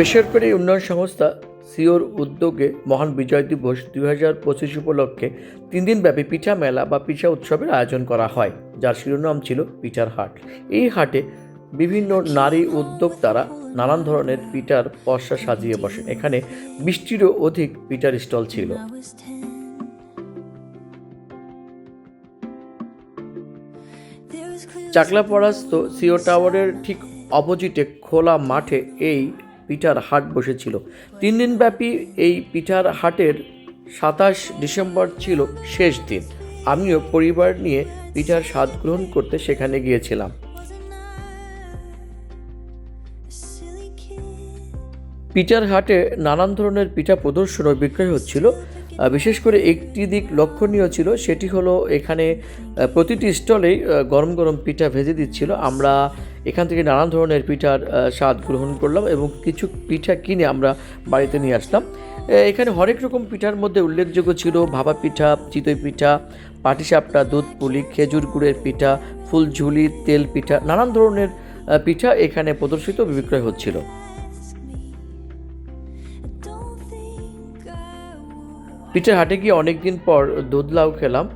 বেসরকারি উন্নয়ন সংস্থা সিওর উদ্যোগে মহান বিজয় দিবস দুই হাজার পঁচিশ উপলক্ষে তিন দিনব্যাপী পিঠা মেলা বা পিঠা উৎসবের আয়োজন করা হয়, যার শিরোনাম ছিল পিঠার হাট। এই হাটে বিভিন্ন নারী উদ্যোগ উদ্যোক্তারা নানান ধরনের পিঠার পসরা সাজিয়ে বসেন এখানে বৃষ্টিরও অধিক পিঠার স্টল ছিল। চাকলা পরাস্ত সিও টাওয়ারের ঠিক অপোজিটে খোলা মাঠে এই পিঠার হাট বসেছিল। তিন দিনব্যাপী এই পিঠার হাটের সাতাশ ডিসেম্বর ছিল শেষ দিন। আমিও পরিবার নিয়ে পিঠার স্বাদ গ্রহণ করতে সেখানে গিয়েছিলাম। পিঠার হাটে নানান ধরনের পিঠা প্রদর্শন ও বিক্রয় হচ্ছিল। বিশেষ করে একটি দিক লক্ষণীয় ছিল, সেটি হলো এখানে প্রতিটি স্টলেই গরম গরম পিঠা ভেজে দিচ্ছিল। আমরা এখান থেকে নানান ধরনের পিঠার স্বাদ গ্রহণ করলাম এবং কিছু পিঠা কিনে আমরা বাড়িতে নিয়ে আসলাম। এখানে হরেক রকম পিঠার মধ্যে উল্লেখযোগ্য ছিল ভাপা পিঠা, চিতই পিঠা, পাটিসাপটা, দুধ পুলি, খেজুর গুড়ের পিঠা, ফুলঝুলি, তেল পিঠা, নানান ধরনের পিঠা এখানে প্রদর্শিত বিক্রয় হচ্ছিল। পিঠের হাটে গিয়ে অনেক দিন পর দুধলাউ খেলাম।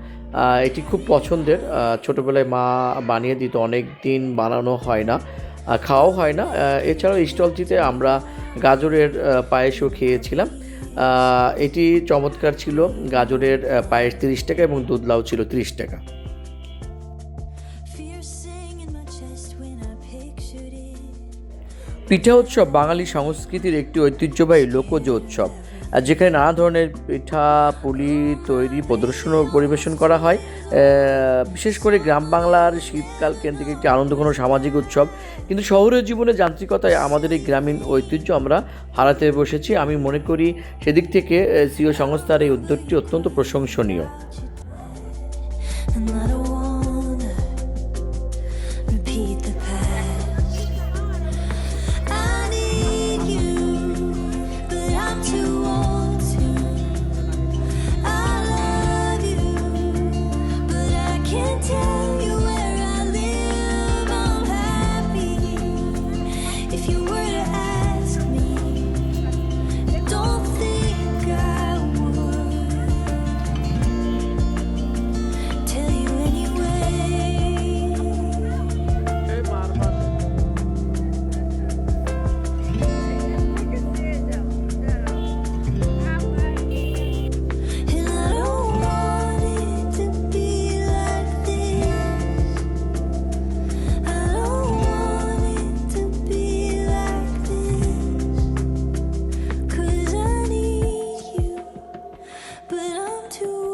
এটি খুব পছন্দের। ছোটোবেলায় মা বানিয়ে দিত অনেক দিন বানানো হয় না খাওয়াও হয় না। এছাড়াও স্টলটিতে আমরা গাজরের পায়েসও খেয়েছিলাম। এটি চমৎকার ছিল। গাজরের পায়েস তিরিশ টাকা এবং দুধলাউ ছিল তিরিশ টাকা. পিঠা উৎসব বাঙালি সংস্কৃতির একটি ঐতিহ্যবাহী লোকজ উৎসব। আর যেখানে নানা ধরনের পিঠা, পুলি তৈরি, প্রদর্শন ও পরিবেশন করা হয়। বিশেষ করে গ্রাম বাংলার শীতকাল কেন্দ্রিক একটি আনন্দঘন সামাজিক উৎসব। কিন্তু শহরের জীবনে যান্ত্রিকতায় আমাদের এই গ্রামীণ ঐতিহ্য আমরা হারাতে বসেছি। আমি মনে করি সেদিক থেকে সিও সংস্থার এই উদ্যোগটি অত্যন্ত প্রশংসনীয়। if you were but I'm too